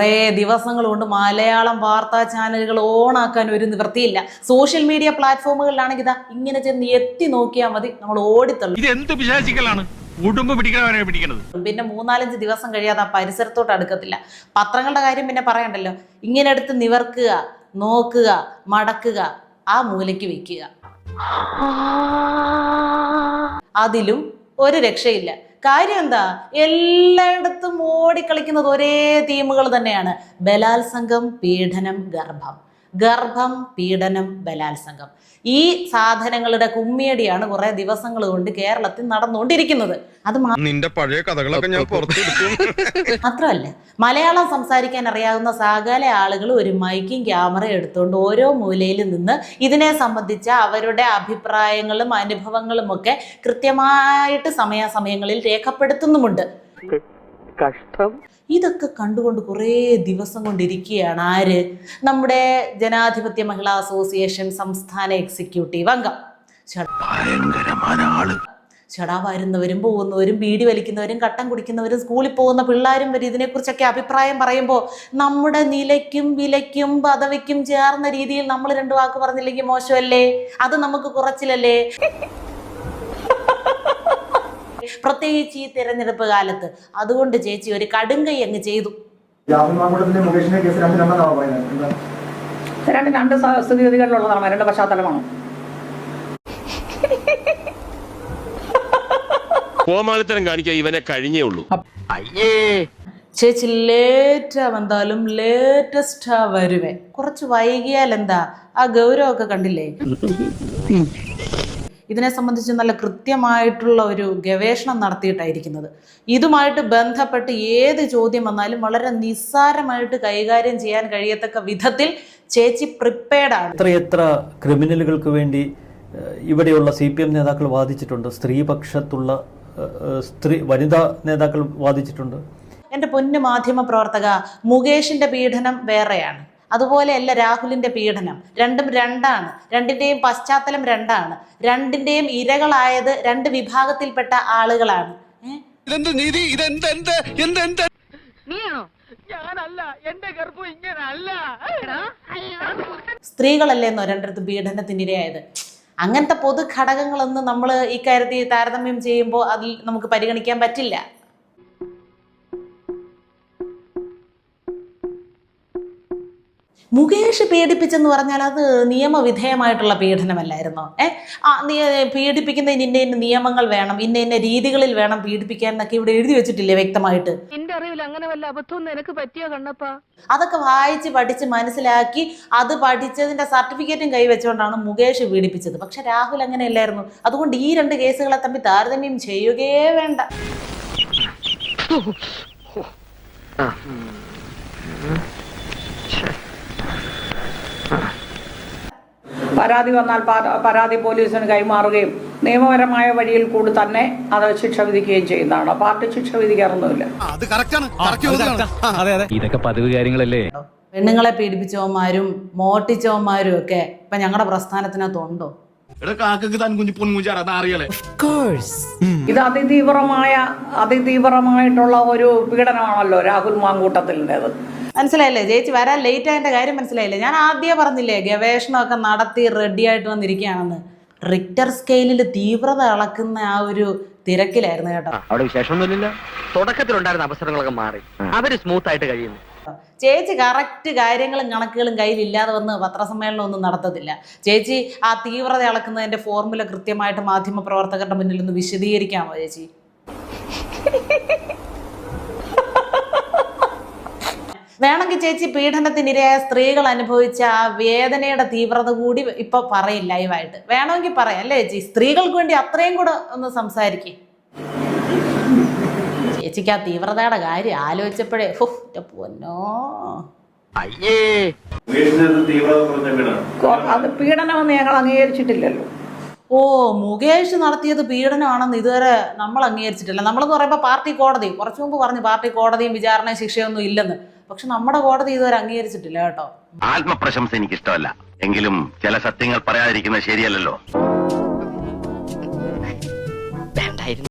കുറേ ദിവസങ്ങൾ കൊണ്ട് മലയാളം വാർത്താ ചാനലുകൾ ഓണാക്കാൻ ഒരു നിവൃത്തിയില്ല. സോഷ്യൽ മീഡിയ പ്ലാറ്റ്ഫോമുകളിലാണെങ്കിൽ ഇതാ ഇങ്ങനെ ചെന്ന് എത്തി നോക്കിയാൽ മതി. നമ്മൾ ഓടിത്തള്ളും. ഇത് എന്ത് വിശാസിക്കലാണ് പിന്നെ മൂന്നാലഞ്ച് ദിവസം കഴിയാതെ ആ പരിസരത്തോട്ട് അടുക്കത്തില്ല. പത്രങ്ങളുടെ കാര്യം പിന്നെ പറയണ്ടല്ലോ. ഇങ്ങനെ എടുത്ത് നിവർക്കുക നോക്കുക മടക്കുക ആ മൂലയ്ക്ക് വെക്കുക. അതിലും ഒരു രക്ഷയില്ല. കാര്യം എന്താ? എല്ലായിടത്തും ഓടിക്കളിക്കുന്നത് ഒരേ തീമുകൾ തന്നെയാണ്. ബലാത്സംഗം പീഡനം ഗർഭം. ഗർഭം പീഡനം ബലാത്സംഗം. ഈ സാധനങ്ങളുടെ കുമ്മിയടിയാണ് കുറെ ദിവസങ്ങൾ കൊണ്ട് കേരളത്തിൽ നടന്നുകൊണ്ടിരിക്കുന്നത്. അത് നിന്റെ പഴയ കഥകളൊക്കെ ഞാൻ മാത്രമല്ല മലയാളം സംസാരിക്കാൻ അറിയാവുന്ന സകല ആളുകൾ ഒരു മൈക്കും ക്യാമറ എടുത്തുകൊണ്ട് ഓരോ മൂലയിൽ നിന്ന് ഇതിനെ സംബന്ധിച്ച അവരുടെ അഭിപ്രായങ്ങളും അനുഭവങ്ങളും ഒക്കെ കൃത്യമായിട്ട് സമയാസമയങ്ങളിൽ രേഖപ്പെടുത്തുന്നുമുണ്ട്. കഷ്ടം. ഇതൊക്കെ കണ്ടുകൊണ്ട് കുറേ ദിവസം കൊണ്ടിരിക്കുകയാണ്. ആര്? നമ്മുടെ ജനാധിപത്യ മഹിളാ അസോസിയേഷൻ സംസ്ഥാന എക്സിക്യൂട്ടീവ് അംഗം. ചടാ വരുന്നവരും പോകുന്നവരും ബീഡി വലിക്കുന്നവരും കട്ടം കുടിക്കുന്നവരും സ്കൂളിൽ പോകുന്ന പിള്ളേരും വരെ ഇതിനെക്കുറിച്ചൊക്കെ അഭിപ്രായം പറയുമ്പോൾ നമ്മുടെ നിലയ്ക്കും വിലയ്ക്കും പദവിക്കും ചേർന്ന രീതിയിൽ നമ്മൾ രണ്ടു വാക്ക് പറഞ്ഞില്ലെങ്കിൽ മോശമല്ലേ? അത് നമുക്ക് കുറച്ചിലല്ലേ? പ്രത്യേകിച്ച് ഈ തിരഞ്ഞെടുപ്പ് കാലത്ത്. അതുകൊണ്ട് ചേച്ചി ഒരു കടുങ്കൈ അങ്ങ് ചെയ്തു. രണ്ട് രണ്ട് സ്ഥിതിഗതികളിലുള്ളതാണ്. രണ്ട് പശ്ചാത്തലമാണ്. കോമാളിത്തരം കാണിക്കാൻ ഇവനെ കഴിഞ്ഞേ ഉള്ളൂ. അയ്യേ. ചേച്ചി ലേറ്റാ വന്നാലും ലേറ്റസ്റ്റാ വരുവേ. കുറച്ച് വൈകിയാൽ എന്താ? ആ ഗൗരവൊക്കെ കണ്ടില്ലേ? ഇതിനെ സംബന്ധിച്ച് നല്ല കൃത്യമായിട്ടുള്ള ഒരു ഗവേഷണം നടത്തിയിട്ടായിരിക്കുന്നത്. ഇതുമായിട്ട് ബന്ധപ്പെട്ട് ഏത് ചോദ്യം വന്നാലും വളരെ നിസ്സാരമായിട്ട് കൈകാര്യം ചെയ്യാൻ കഴിയത്തക്ക വിധത്തിൽ ചേച്ചി പ്രിപ്പയർഡാണ് എത്ര എത്രയെത്ര ക്രിമിനലുകൾക്ക് വേണ്ടി ഇവിടെയുള്ള സി പി എം നേതാക്കൾ വാദിച്ചിട്ടുണ്ട്? സ്ത്രീപക്ഷത്തുള്ള സ്ത്രീ വനിതാ നേതാക്കൾ വാദിച്ചിട്ടുണ്ട്? എന്റെ പൊന്നു മാധ്യമ പ്രവർത്തക മുകേഷിന്റെ പീഡനം വേറെയാണ്. അതുപോലെയല്ല രാഹുലിന്റെ പീഡനം. രണ്ടും രണ്ടാണ്. രണ്ടിന്റെയും പശ്ചാത്തലം രണ്ടാണ്. രണ്ടിന്റെയും ഇരകളായത് രണ്ട് വിഭാഗത്തിൽപ്പെട്ട ആളുകളാണ്. സ്ത്രീകളല്ലേന്നോ രണ്ടിടത്ത് പീഡനത്തിനിരയായത് അങ്ങനത്തെ പൊതു ഘടകങ്ങളൊന്നും നമ്മൾ ഇക്കാര്യത്തിൽ താരതമ്യം ചെയ്യുമ്പോൾ അതിൽ നമുക്ക് പരിഗണിക്കാൻ പറ്റില്ല. മുകേഷ് പീഡിപ്പിച്ചെന്ന് പറഞ്ഞാൽ അത് നിയമവിധേയമായിട്ടുള്ള പീഡനമല്ലായിരുന്നോ? ഏ? ആ നീ പീഡിപ്പിക്കുന്നതിന് ഇന്ന ഇന്ന നിയമങ്ങൾ വേണം ഇന്ന ഇന്ന രീതികളിൽ വേണം പീഡിപ്പിക്കാൻ എന്നൊക്കെ ഇവിടെ എഴുതി വെച്ചിട്ടില്ലേ വ്യക്തമായിട്ട്? എന്റെ അറിവിൽ അങ്ങനെ വല്ല അബദ്ധവും നിനക്ക് പറ്റിയോ കണ്ണപ്പാ? അതൊക്കെ വായിച്ച് പഠിച്ച് മനസ്സിലാക്കി അത് പഠിച്ചതിന്റെ സർട്ടിഫിക്കറ്റും കൈവച്ചുകൊണ്ടാണ് മുകേഷ് പീഡിപ്പിച്ചത്. പക്ഷെ രാഹുൽ അങ്ങനെയല്ലായിരുന്നു. അതുകൊണ്ട് ഈ രണ്ട് കേസുകളെ തമ്മിൽ താരതമ്യം ചെയ്യുകയേ വേണ്ട. പരാതി വന്നാൽ പരാതി പോലീസിന് കൈമാറുകയും നിയമപരമായ വഴിയിൽ കൂടി തന്നെ അത് ശിക്ഷ വിധിക്കുകയും ചെയ്യുന്നതാണ്. പാർട്ടി ശിക്ഷ വിധിക്കാറൊന്നുമില്ല. ഇതൊക്കെ പതിവ് കാര്യങ്ങളല്ലേ? പെണ്ണുങ്ങളെ പീഡിപ്പിച്ചവന്മാരും മോട്ടിച്ചവന്മാരും ഒക്കെ ഇപ്പൊ ഞങ്ങളുടെ പ്രസ്ഥാനത്തിനകത്തുണ്ടോ? കാക്കക്ക് താൻ കുഞ്ഞു പൊൻകുഞ്ചാറ അറിയലേ. ഇത് അതിതീവ്രമായ അതിതീവ്രമായിട്ടുള്ള ഒരു പീഡനമാണല്ലോ രാഹുൽ മാങ്കൂട്ടത്തിന്റെത് മനസ്സിലായില്ലേ? ചേച്ചി വരാൻ ലേറ്റ് ആയതിന്റെ കാര്യം മനസ്സിലായില്ലേ? ഞാൻ ആദ്യമേ പറഞ്ഞില്ലേ ഗവേഷണമൊക്കെ നടത്തി റെഡി ആയിട്ട് വന്നിരിക്കുകയാണെന്ന്. റിക്ടർ സ്കെയിലിൽ തീവ്രത അളക്കുന്ന ആ ഒരു തിരക്കിലായിരുന്നു കേട്ടോ. അവിടെ തുടക്കത്തിലുണ്ടായിരുന്ന അവസരങ്ങളൊക്കെ മാറി. അവർ സ്മൂത്ത് ആയിട്ട് കഴിയുന്നു. ചേച്ചി കറക്റ്റ് കാര്യങ്ങളും കണക്കുകളും കയ്യിലില്ലാതെ വന്ന് പത്രസമ്മേളനം ഒന്നും നടത്തത്തില്ല. ചേച്ചി ആ തീവ്രത അളക്കുന്നതിന്റെ ഫോർമുല കൃത്യമായിട്ട് മാധ്യമ പ്രവർത്തകരുടെ മുന്നിൽ ഒന്ന് വിശദീകരിക്കാമോ ചേച്ചി? വേണമെങ്കിൽ ചേച്ചി പീഡനത്തിനിരയായ സ്ത്രീകൾ അനുഭവിച്ച ആ വേദനയുടെ തീവ്രത കൂടി ഇപ്പൊ പറയും ലൈവായിട്ട് വേണമെങ്കിൽ പറയാം അല്ലേ ചേച്ചി? സ്ത്രീകൾക്ക് വേണ്ടി അത്രയും കൂടെ ഒന്ന് സംസാരിക്കേ. ചേച്ചിക്ക് ആ തീവ്രതയുടെ കാര്യം ആലോചിച്ചപ്പോഴേ പൊന്നോ. അയ്യേ. അത് പീഡനമെന്ന് ഞങ്ങൾ അംഗീകരിച്ചിട്ടില്ലല്ലോ. ഓ മുകേഷ് നടത്തിയത് പീഡനമാണെന്ന് ഇതുവരെ നമ്മൾ അംഗീകരിച്ചിട്ടില്ല. നമ്മളെന്ന് പറയുമ്പോൾ പാർട്ടി കോടതി കുറച്ചു മുമ്പ് പറഞ്ഞു പാർട്ടി കോടതിയും വിചാരണയും ശിക്ഷയൊന്നും ഇല്ലെന്ന്. പക്ഷെ നമ്മുടെ കോടതി ഇതുവരെ അംഗീകരിച്ചിട്ടില്ല കേട്ടോ. ആത്മപ്രശംസ എനിക്ക് ഇഷ്ടമല്ല എങ്കിലും ചില സത്യങ്ങൾ പറയാതിരിക്കുന്നത് ശരിയല്ലല്ലോ.